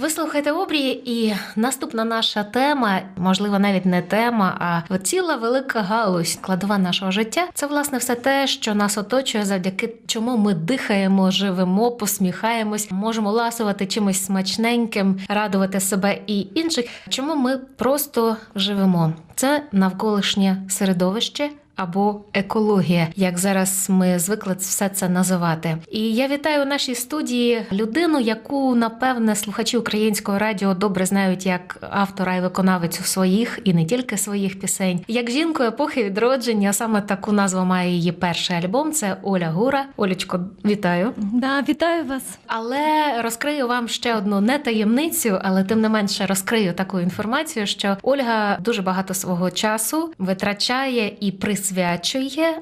Ви слухаєте обрії, і наступна наша тема, можливо, навіть не тема, а ціла велика галузь, складова нашого життя. Це власне все те, що нас оточує, завдяки чому ми дихаємо, живемо, посміхаємось, можемо ласувати чимось смачненьким, радувати себе і інших. Чому ми просто живемо? Це навколишнє середовище. Або екологія, як зараз ми звикли все це називати. І я вітаю у нашій студії людину, яку напевне слухачі українського радіо добре знають як автора і виконавицю своїх і не тільки своїх пісень, як жінку епохи відродження. Саме таку назву має її перший альбом. Це Оля Гура. Олечко, вітаю. Да, вітаю вас. Але розкрию вам ще одну не таємницю, але тим не менше розкрию таку інформацію, що Ольга дуже багато свого часу витрачає і присвячує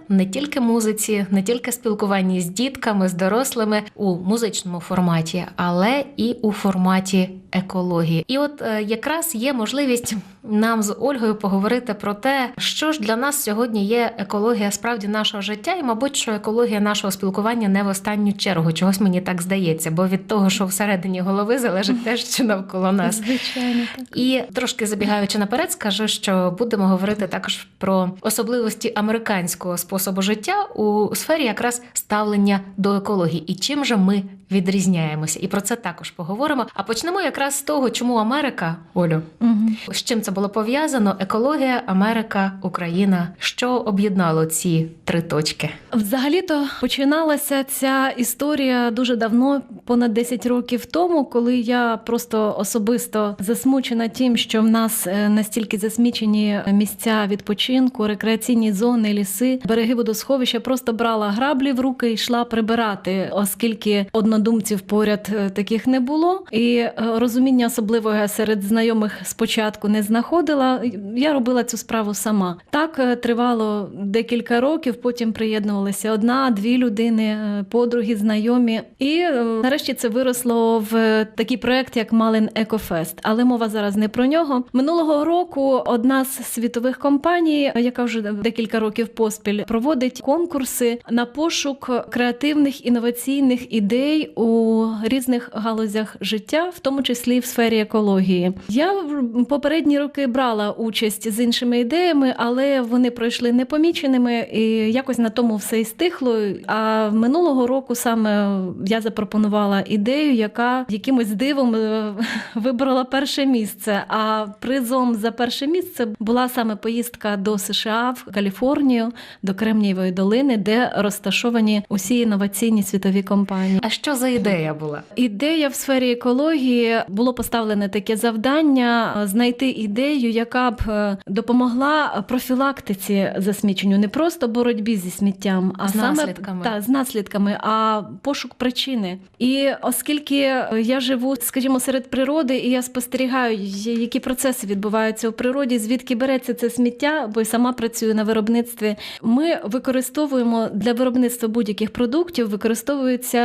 не тільки музиці, не тільки спілкуванні з дітками, з дорослими у музичному форматі, але і у форматі екології. І от е, якраз є можливість нам з Ольгою поговорити про те, що ж для нас сьогодні є екологія справді нашого життя, і, мабуть, що екологія нашого спілкування не в останню чергу. Чогось мені так здається, бо від того, що всередині голови залежить те, що навколо нас. Звичайно, так. І трошки забігаючи наперед, скажу, що будемо говорити також про особливості американського способу життя у сфері якраз ставлення до екології і чим же ми відрізняємося. І про це також поговоримо. А почнемо якраз з того, чому Америка, Олю, Угу. з чим це було пов'язано? Екологія, Америка, Україна. Що об'єднало ці три точки? Взагалі-то починалася ця історія дуже давно, понад 10 років тому, коли я просто особисто засмучена тим, що в нас е, настільки засмічені місця відпочинку, рекреаційні зони, ліси, береги водосховища, просто брала граблі в руки і йшла прибирати, оскільки однодумців поряд е, таких не було. І е, розуміння особливого я серед знайомих спочатку не знаходила. Я робила цю справу сама. Так е, тривало декілька років. Потім приєднувалися одна, дві людини, подруги, знайомі. І нарешті це виросло в такий проект, як Малин Екофест. Але мова зараз не про нього. Минулого року одна з світових компаній, яка вже декілька років поспіль проводить конкурси на пошук креативних інноваційних ідей у різних галузях життя, в тому числі в сфері екології. Я в попередні роки брала участь з іншими ідеями, але вони пройшли непоміченими, і якось на тому все і стихло. А минулого року саме я запропонувала ідею, яка якимось дивом е, вибрала перше місце. А призом за перше місце була саме поїздка до США в Каліфорнію, до Кремнієвої долини, де розташовані усі інноваційні світові компанії. А що за ідея була? Ідея в сфері екології було поставлене таке завдання е, знайти ідею, яка б е, допомогла профілактиці засміченню, не просто боротьбі зі сміттям, а З саме наслідками. Та, з наслідками, а пошук причини. І оскільки я живу, скажімо, серед природи, і я спостерігаю, які процеси відбуваються у природі, звідки береться це сміття, бо й сама працюю на виробництві. Ми використовуємо для виробництва будь-яких продуктів, використовуються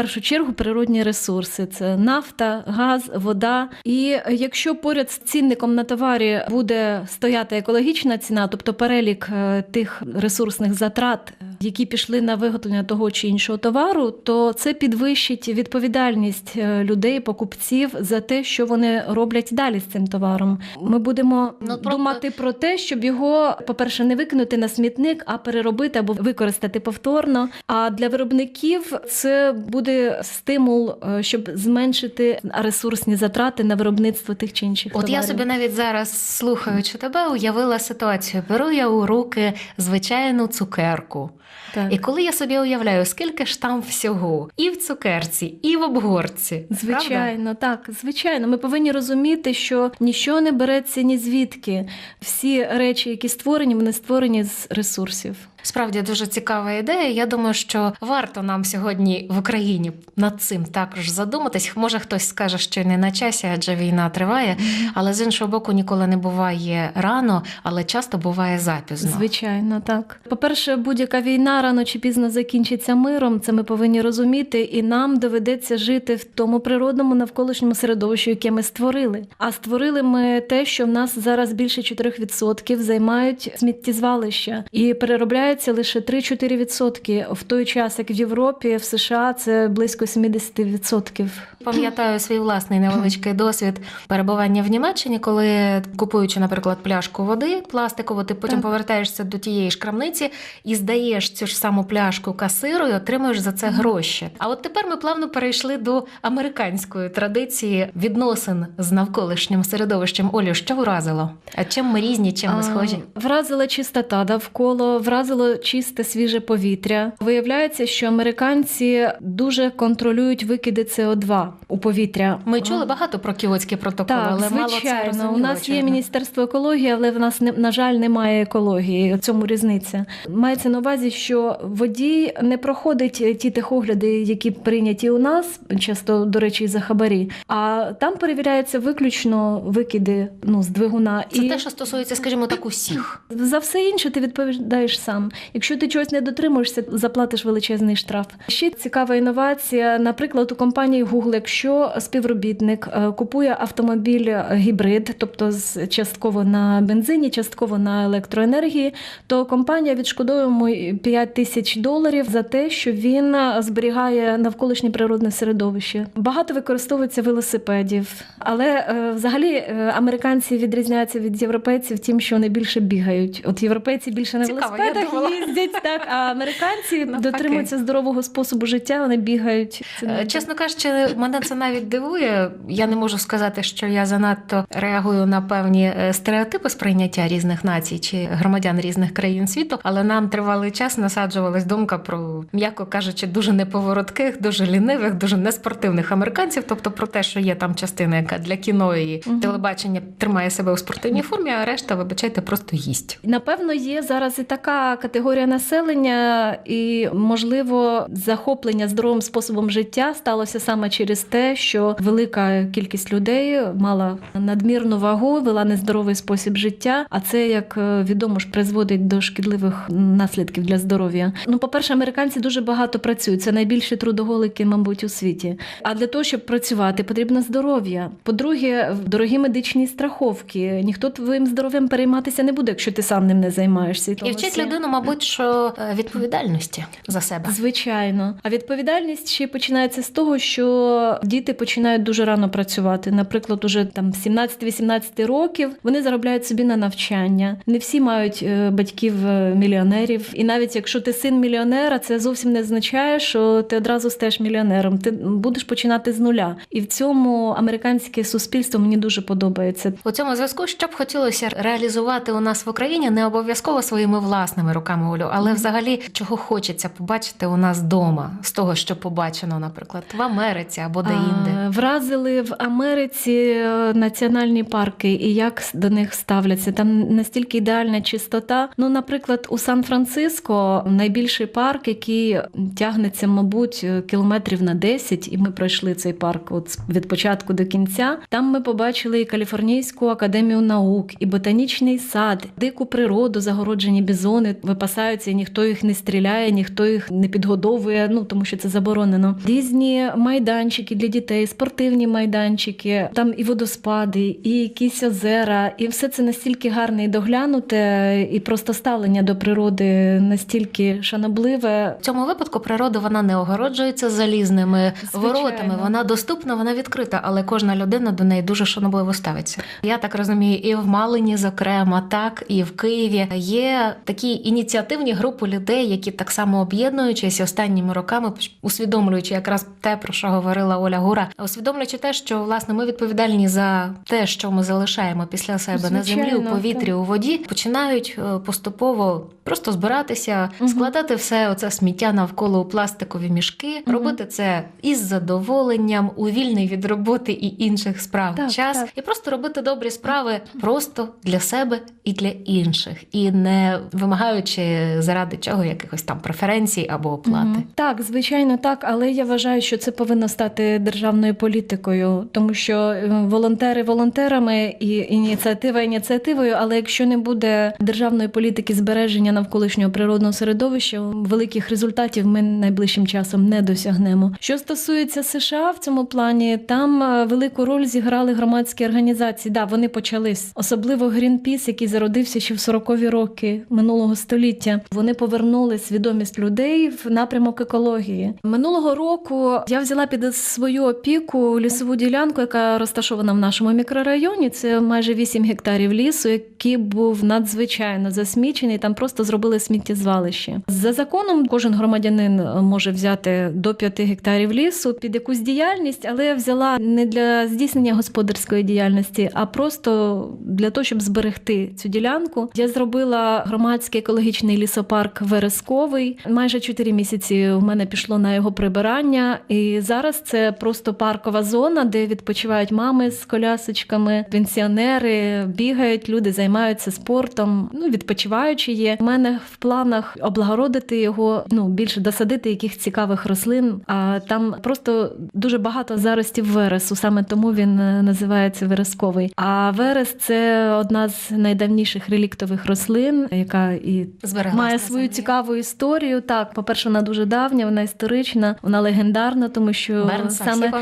першу чергу природні ресурси: це нафта, газ, вода. І якщо поряд з цінником на товарі буде стояти екологічна ціна, тобто перелік е, тих ресурсних затрат, е, які пішли на виготовлення того чи іншого товару, то це підвищить відповідальність е, людей, покупців за те, що вони роблять далі з цим товаром. Ми будемо Ну, про- думати про те, щоб його, по-перше, не викинути на смітник, а переробити або використати повторно. А для виробників це буде стимул, е, щоб зменшити ресурсні затрати на виробництво тих чи інших От товарів. я собі навіть зараз, слухаючи тебе, уявила ситуацію. Беру я у руки звичайну цукерку. так. І коли я собі уявляю, скільки ж там всього, і в цукерці, і в обгорці. Правда? Звичайно, так, звичайно. Ми повинні розуміти, що нічого не береться ні звідки. Всі речі, які створені, вони створені з ресурсів. Справді дуже цікава ідея. Я думаю, що варто нам сьогодні в Україні над цим також задуматись. Може, хтось скаже, що не на часі, адже війна триває. Але з іншого боку, ніколи не буває рано, але часто буває запізно. Звичайно, так. По-перше, будь-яка війна рано чи пізно закінчиться миром. Це ми повинні розуміти, і нам доведеться жити в тому природному навколишньому середовищі, яке ми створили. А створили ми те, що в нас зараз більше 4% займають сміттєзвалища і переробляють виявляється лише 3-4%, в той час як в Європі, в США це близько 70%. Пам'ятаю свій власний невеличкий досвід перебування в Німеччині, коли купуючи, наприклад, пляшку води пластикову, ти потім Так. повертаєшся до тієї ж крамниці і здаєш цю ж саму пляшку касиру і отримуєш за це гроші. А от тепер ми плавно перейшли до американської традиції відносин з навколишнім середовищем. Олю, що вразило? А чим ми різні, чим ми схожі? А, Вразила чистота довкола, вразило чисте свіже повітря. Виявляється, що американці дуже контролюють викиди СО2 у повітря. Ми чули багато про кіотські протоколи, Так, але мало це У нас є міністерство екології, але в нас не- на жаль немає екології. У цьому різниця. Мається на увазі, що водій не проходить ті техогляди, які прийняті у нас, часто, до речі, за хабарі. А там перевіряються виключно викиди ну, з двигуна. Це те, що стосується, скажімо так, усіх. За все інше ти відповідаєш сам. Якщо ти чогось не дотримуєшся, заплатиш величезний штраф. Ще цікава інновація. Наприклад, у компанії Google, якщо співробітник е, купує автомобіль е, гібрид, тобто з частково на бензині, частково на електроенергії, то компанія відшкодовує йому 5 тисяч доларів за те, що він е, зберігає навколишнє природне середовище. Багато використовується велосипедів, але взагалі американці відрізняються від європейців тим, що вони більше бігають. От європейці більше на велосипедах думала. їздять, так а американці Навпаки. дотримуються здорового способу життя. Вони бігають. Це Е, Чесно кажучи, мене це навіть дивує. Я не можу сказати, що я занадто реагую на певні е, стереотипи сприйняття різних націй чи громадян різних країн світу, але нам тривалий час насаджувалась думка про, м'яко кажучи, дуже неповоротких, дуже лінивих, дуже неспортивних американців. Тобто про те, що є там частина, яка для кіно і Мгм. телебачення тримає себе у спортивній формі, а решта, вибачайте, просто їсть. Напевно, є зараз і така категорія населення, і можливо захоплення здоровим способом життя сталося саме через те, що велика кількість людей мала надмірну вагу, вела нездоровий спосіб життя. А це, як е, відомо ж, призводить до шкідливих наслідків для здоров'я. Ну, по-перше, американці дуже багато працюють. Це найбільші трудоголики, мабуть, у світі. А для того, щоб працювати, потрібно здоров'я. По-друге, дорогі медичні страховки. Ніхто твоїм здоров'ям перейматися не буде, якщо ти сам ним не займаєшся. І вчить людину, мабуть, що е, відповідальності за себе. Звичайно, а відповідальність ще починається з того, що діти починають дуже рано працювати. Наприклад, уже там 17-18 років вони заробляють собі на навчання. Не всі мають е, батьків е, мільйонерів, і навіть якщо ти син мільйонера, це зовсім не означає, що ти одразу стаєш мільйонером. Ти будеш починати з нуля. І в цьому американське суспільство мені дуже подобається. У цьому зв'язку, що б хотілося реалізувати у нас в Україні, не обов'язково своїми власними руками, Олю, але взагалі чого хочеться побачити у нас вдома, з того, що побачено, наприклад, в Америці або де інде. Вразили в Америці е, національні парки і як до них ставляться. Там настільки ідеальна чистота. Ну, наприклад, у Сан-Франциско найбільший парк, який тягнеться, мабуть, кілометрів на 10, і ми пройшли цей парк от від початку до кінця. Там ми побачили і Каліфорнійську академію наук, і ботанічний сад, дику природу, загороджені бізони випасаються, і ніхто їх не стріляє, ніхто їх не підгодовує, ну тому що це заборонено. Різні майданчики для дітей, спортивні майданчики, там і водоспади, і якісь озера, і все це настільки гарне і доглянуте, і просто ставлення до природи настільки шанобливе. В цьому випадку природа вона не огороджується залізними Звичайно. воротами. Вона доступна, вона відкрита, але кожна людина до неї дуже шанобливо ставиться. Я так розумію, і в Малині, зокрема, так і в Києві є такі ініціативні групи людей, які так само об'єднуючись останніми роками, усвідомлюючи якраз те, про що говорила Оля Гура, усвідомлюючи те, що власне ми відповідальні за те, що ми залишаємо після себе на землі, у повітрі, так. у воді, починають е, поступово просто збиратися, Мгм. складати все оце сміття навколо у пластикові мішки, Мгм. робити це із задоволенням, у вільний від роботи і інших справ Так, час, так. і просто робити добрі справи просто для себе і для інших, і не вимагаючи заради чого якихось там преференцій або оплати. Мгм. Так, звичайно, так, але я вважаю, що це повинно стати державною політикою, тому що е, волонтери волонтерами і ініціатива ініціативою. Але якщо не буде державної політики збереження навколишнього природного середовища, великих результатів ми найближчим часом не досягнемо. Що стосується США в цьому плані, там е, велику роль зіграли громадські організації. Да, вони почались, особливо Greenpeace, який зародився ще в 40-ві роки минулого століття. Століття. Вони повернули свідомість людей в напрямок екології. Минулого року я взяла під свою опіку лісову ділянку, яка розташована в нашому мікрорайоні. Це майже 8 гектарів лісу, який був надзвичайно засмічений. Там просто зробили сміттєзвалище. За законом кожен громадянин може взяти до 5 гектарів лісу під якусь діяльність, але я взяла не для здійснення господарської діяльності, а просто для того, щоб зберегти цю ділянку. Я зробила громадський екологічний лісопарк Вересковий. Майже 4 місяці в мене пішло на його прибирання, і зараз це просто паркова зона, де відпочивають мами з колясочками, пенсіонери бігають, люди займаються спортом. Ну відпочиваючи є. У мене в планах облагородити його, ну більше досадити яких цікавих рослин. А там просто дуже багато заростів вересу. Саме тому він е, називається вересковий. А верес це одна з найдавніших реліктових рослин, яка і Збереглась має свою землі. цікаву історію. Так, по-перше, вона дуже давня, вона історична, вона легендарна, тому що Бернса, саме.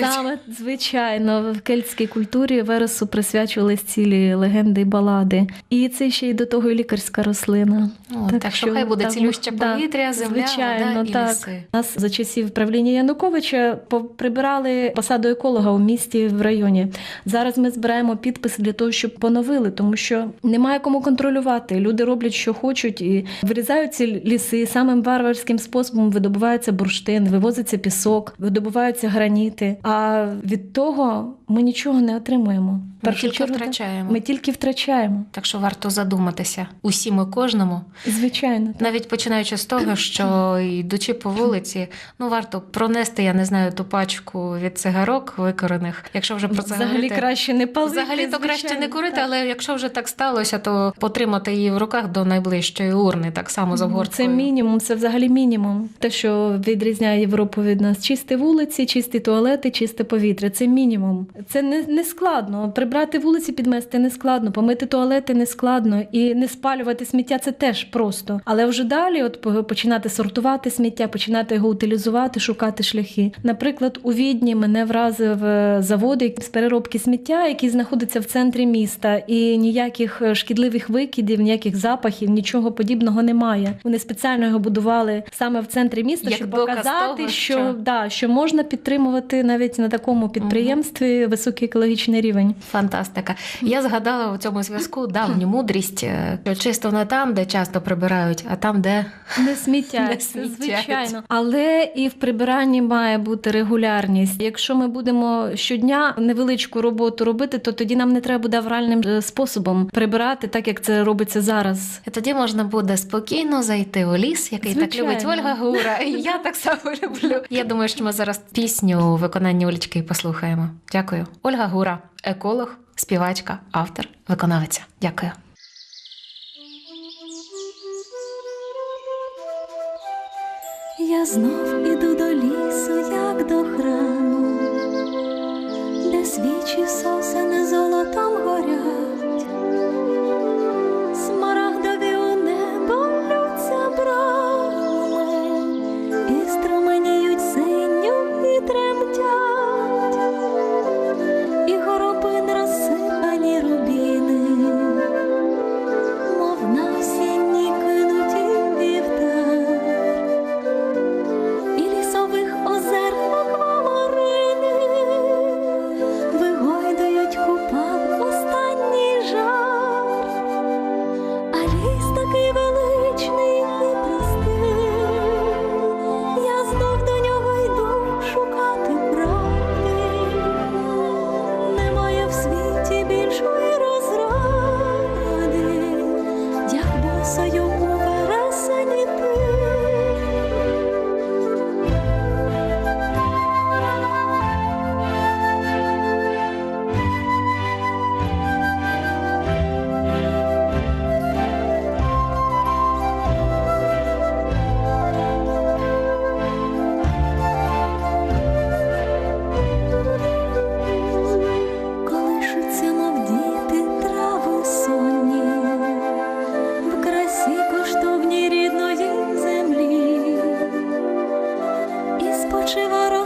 Саме звичайно в кельтській культурі вересу присвячувались цілі легенди і балади, і це ще й до того і лікарська рослина. О, так, що хай буде цілюще повітря, земля, звичайно, вода і так. ліси. Нас за часів правління Януковича прибирали посаду еколога у місті в районі. Зараз ми збираємо підписи для того, щоб поновили, тому що немає кому контролювати. Люди роблять, що хочуть, і вирізають ці ліси. Самим варварським способом видобувається бурштин, вивозиться пісок, видобуваються граніти. А від того ми нічого не отримуємо. Ми тільки втрачаємо. Ми тільки втрачаємо. Так що варто задуматися усім і кожному, Звичайно, так. навіть починаючи з того, що йдучи по вулиці, ну варто пронести, я не знаю, ту пачку від цигарок викорених. Якщо вже про це Взагалі говорити. краще не палити. Взагалі то краще не курити, так. але якщо вже так сталося, то потримати її в руках до найближчої урни, так само з обгорткою. Це мінімум, це взагалі мінімум. Те, що відрізняє Європу від нас, чисті вулиці, чисті туалети, чисте повітря. Це мінімум. Це не, не складно. Прибрати вулиці, підмести не складно, помити туалети не складно і не спалювати сміття це теж просто. Але вже далі, от починати сортувати сміття, починати його утилізувати, шукати шляхи. Наприклад, у Відні мене вразив е, завод з переробки сміття, який знаходиться в центрі міста, і ніяких е, шкідливих викидів, ніяких запахів, нічого подібного немає. Вони спеціально його будували саме в центрі міста, Як щоб показати, того, що, що- Да, що можна підтримувати навіть на такому підприємстві високий екологічний рівень. Фантастика. Я згадала у цьому зв'язку давню мудрість, е, що чисто не там, де часто прибирають, а там, де Не сміття, звичайно. Але і в прибиранні має бути регулярність. Якщо ми будемо щодня невеличку роботу робити, то тоді нам не треба буде авральним е, способом прибирати, так як це робиться зараз. І тоді можна буде спокійно зайти у ліс, який так любить Ольга Гура. І я так само люблю. Я думаю, що ми зараз пісню у виконанні Олічки послухаємо. Дякую. Ольга Гура, еколог, співачка, автор, виконавиця. Дякую. Я знов іду до лісу, як до храму, де свічі сосени золота спочива